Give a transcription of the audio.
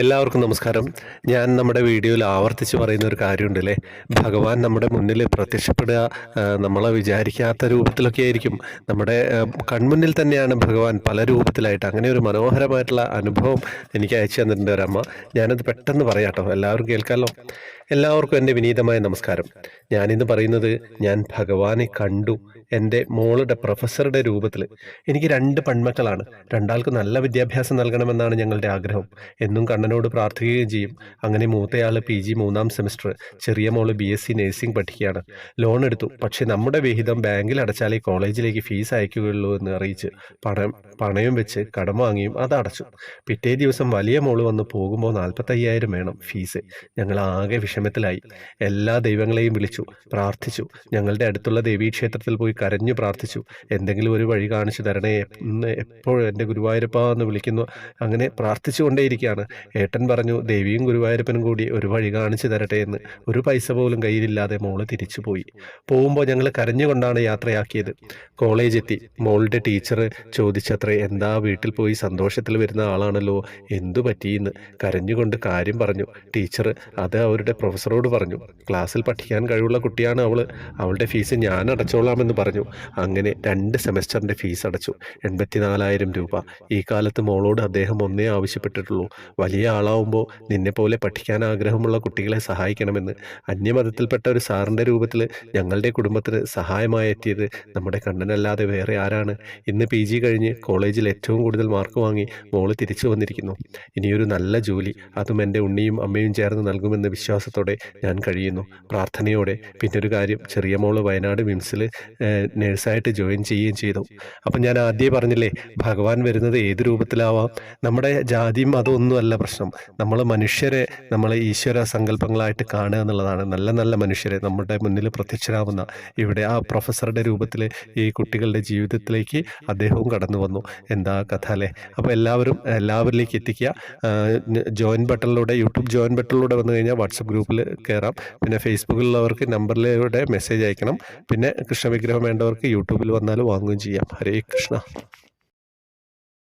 എല്ലാവർക്കും നമസ്കാരം. ഞാൻ നമ്മുടെ വീഡിയോയിൽ ആവർത്തിച്ച് പറയുന്ന ഒരു കാര്യമുണ്ടല്ലേ? ഭഗവാൻ നമ്മുടെ മുന്നിൽ പ്രത്യക്ഷപ്പെടുക നമ്മളെ വിചാരിക്കാത്ത രൂപത്തിലൊക്കെ ആയിരിക്കും. നമ്മുടെ കൺമുന്നിൽ തന്നെയാണ് ഭഗവാൻ പല രൂപത്തിലായിട്ട്. അങ്ങനെ ഒരു മനോഹരമായിട്ടുള്ള അനുഭവം എനിക്ക് അയച്ചു തന്നിട്ടുണ്ട് ഒരമ്മ. ഞാനത് പെട്ടെന്ന് പറയാട്ടോ എല്ലാവരും കേൾക്കാമല്ലോ എല്ലാവർക്കും എന്റെ വിനീതമായ നമസ്കാരം. ഞാനിന്ന് പറയുന്നത് ഞാൻ ഭഗവാനെ കണ്ടു. എന്റെ മോളുടെ പ്രൊഫസറുടെ രൂപത്തിൽ എനിക്ക് രണ്ട് പെൺമക്കളാണ് രണ്ടാൾക്കും നല്ല വിദ്യാഭ്യാസം നൽകണമെന്നാണ് ഞങ്ങളുടെ ആഗ്രഹം. എന്നും കണ്ണനോട് പ്രാർത്ഥിക്കുകയും ചെയ്യും. അങ്ങനെ മൂത്തയാൾ പി ജി മൂന്നാം സെമസ്റ്റർ ചെറിയ മോൾ ബി എസ് സി നഴ്സിംഗ് പഠിക്കുകയാണ്. ലോൺ എടുത്തു. പക്ഷേ നമ്മുടെ വിഹിതം ബാങ്കിൽ അടച്ചാലേ കോളേജിലേക്ക് ഫീസ് അയക്കുകയുള്ളൂ എന്ന് അറിയിച്ച് പണം പണയം വെച്ച് കടം വാങ്ങിയും അത് അടച്ചു. പിറ്റേ ദിവസം വലിയ മോൾ വന്ന് പോകുമ്പോൾ നാൽപ്പത്തയ്യായിരം വേണം ഫീസ്. ഞങ്ങൾ ആകെ വിഷമത്തിലായി. എല്ലാ ദൈവങ്ങളെയും വിളിച്ചു പ്രാർത്ഥിച്ചു. ഞങ്ങളുടെ അടുത്തുള്ള ദേവീക്ഷേത്രത്തിൽ പോയി കരഞ്ഞു പ്രാർത്ഥിച്ചു. എന്തെങ്കിലും ഒരു വഴി കാണിച്ചു തരണേ എപ്പോഴും എന്റെ ഗുരുവായൂരപ്പ എന്ന് വിളിക്കുന്നു. അങ്ങനെ പ്രാർത്ഥിച്ചുകൊണ്ടേയിരിക്കുകയാണ് ഏട്ടൻ പറഞ്ഞു ദേവിയും ഗുരുവായൂരപ്പനും കൂടി ഒരു വഴി കാണിച്ചു തരട്ടെ എന്ന്. ഒരു പൈസ പോലും കയ്യിലില്ലാതെ മോൾ തിരിച്ചുപോയി. പോകുമ്പോൾ ഞങ്ങൾ കരഞ്ഞുകൊണ്ടാണ് യാത്രയാക്കിയത്. കോളേജ് എത്തി. മോളുടെ ടീച്ചർ ചോദിച്ചത്രേ എന്താ വീട്ടിൽ പോയി സന്തോഷത്തിൽ വരുന്ന ആളാണല്ലോ? എന്തു പറ്റിയെന്ന്? കരഞ്ഞുകൊണ്ട് കാര്യം പറഞ്ഞു. ടീച്ചർ അത് അവരുടെ പ്രൊഫസറോട് പറഞ്ഞു. ക്ലാസ്സിൽ പഠിക്കാൻ കഴിവുള്ള കുട്ടിയാണ് അവൾ അവളുടെ ഫീസ് ഞാൻ അടച്ചോളാമെന്ന് പറഞ്ഞു. അങ്ങനെ രണ്ട് സെമസ്റ്ററിന്റെ ഫീസ് അടച്ചു. എൺപത്തിനാലായിരം രൂപ. ഈ കാലത്ത് മോളോട് അദ്ദേഹം ഒന്നേ ആവശ്യപ്പെട്ടിട്ടുള്ളൂ. വലിയ ആളാവുമ്പോൾ നിന്നെപ്പോലെ പഠിക്കാൻ ആഗ്രഹമുള്ള കുട്ടികളെ സഹായിക്കണമെന്ന് അന്യമതത്തിൽപ്പെട്ട ഒരു സാറിന്റെ രൂപത്തിൽ ഞങ്ങളുടെ കുടുംബത്തിന് സഹായമായി എത്തിയത് നമ്മുടെ കണ്ണനല്ലാതെ വേറെ ആരാണ്? ഇന്ന് പി ജി കഴിഞ്ഞ് കോളേജിൽ ഏറ്റവും കൂടുതൽ മാർക്ക് വാങ്ങി മോൾ തിരിച്ചു വന്നിരിക്കുന്നു. ഇനിയൊരു നല്ല ജോലി അതും എന്റെ ഉണ്ണിയും അമ്മയും ചേർന്ന് നൽകുമെന്ന വിശ്വാസത്തോടെ ഞാൻ കഴിയുന്നു. പ്രാർത്ഥനയോടെ പിന്നെ ഒരു കാര്യം ചെറിയ മോൾ വയനാട് മിംസിൽ നേഴ്സായിട്ട് ജോയിൻ ചെയ്യുകയും ചെയ്തു. അപ്പം ഞാൻ ആദ്യമേ പറഞ്ഞില്ലേ ഭഗവാൻ വരുന്നത് ഏത് രൂപത്തിലാവാം? നമ്മുടെ ജാതിയും അതൊന്നുമല്ല പ്രശ്നം. നമ്മൾ മനുഷ്യരെ നമ്മൾ ഈശ്വര സങ്കല്പങ്ങളായിട്ട് കാണുക എന്നുള്ളതാണ്. നല്ല നല്ല മനുഷ്യരെ നമ്മുടെ മുന്നിൽ പ്രത്യക്ഷരാവുന്ന ഇവിടെ ആ പ്രൊഫസറുടെ രൂപത്തിൽ ഈ കുട്ടികളുടെ ജീവിതത്തിലേക്ക് അദ്ദേഹവും കടന്നു വന്നു. എന്താ കഥ അല്ലേ? അപ്പോൾ എല്ലാവരും എല്ലാവരിലേക്ക് എത്തിക്കുക. ജോയിൻ ബട്ടണിലൂടെ യൂട്യൂബ് ജോയിൻ ബട്ടണിലൂടെ വന്നു കഴിഞ്ഞാൽ വാട്സപ്പ് ഗ്രൂപ്പിൽ കയറാം. പിന്നെ ഫേസ്ബുക്കിലുള്ളവർക്ക് നമ്പറിലൂടെ മെസ്സേജ് അയക്കണം. പിന്നെ കൃഷ്ണ വിഗ്രഹം വേണ്ടവർക്ക് യൂട്യൂബിൽ വന്നാൽ വാങ്ങുകയും ചെയ്യാം. ഹരേ കൃഷ്ണ.